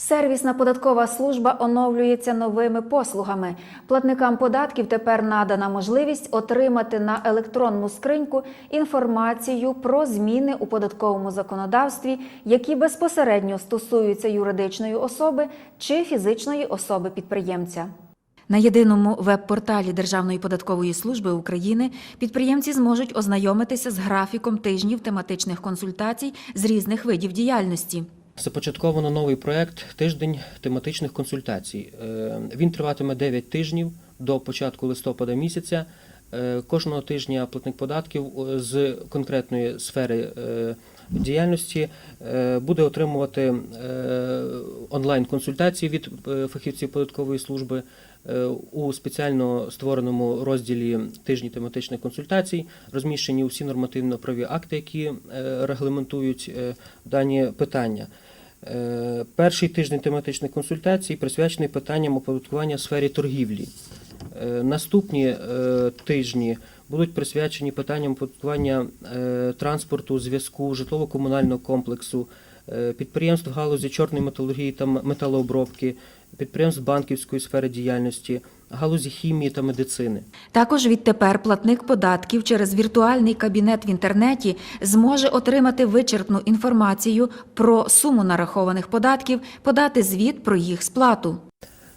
Сервісна податкова служба оновлюється новими послугами. Платникам податків тепер надана можливість отримати на електронну скриньку інформацію про зміни у податковому законодавстві, які безпосередньо стосуються юридичної особи чи фізичної особи підприємця. На єдиному веб-порталі Державної податкової служби України підприємці зможуть ознайомитися з графіком тижнів тематичних консультацій з різних видів діяльності. Започатковано новий проект Тиждень тематичних консультацій. Е, Він триватиме 9 тижнів до початку листопада місяця. Е, Кожного тижня платник податків е, з конкретної сфери е, діяльності буде отримувати онлайн-консультації від фахівців податкової служби у спеціально створеному розділі тижні тематичних консультацій. Розміщені усі нормативно-праві акти, які регламентують дані питання. Перший тиждень тематичних консультацій присвячений питанням оподаткування в сфері торгівлі. Е, Наступні е, тижні будуть присвячені питанням оподаткування е, транспорту, зв'язку, житлово-комунального комплексу, підприємств галузі чорної металургії та металообробки, підприємств банківської сфери діяльності, галузі хімії та медицини. Також відтепер платник податків через віртуальний кабінет в інтернеті зможе отримати вичерпну інформацію про суму нарахованих податків, подати звіт про їх сплату.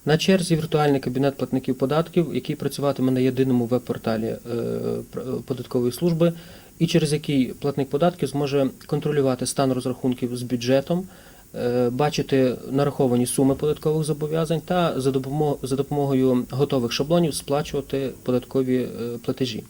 На черзі віртуальний кабінет платників податків, який працюватиме на єдиному веб-порталі е, податкової служби, і через який платник податків зможе контролювати стан розрахунків з бюджетом, е, бачити нараховані суми податкових зобов'язань та за допомогою, готових шаблонів сплачувати податкові е, платежі.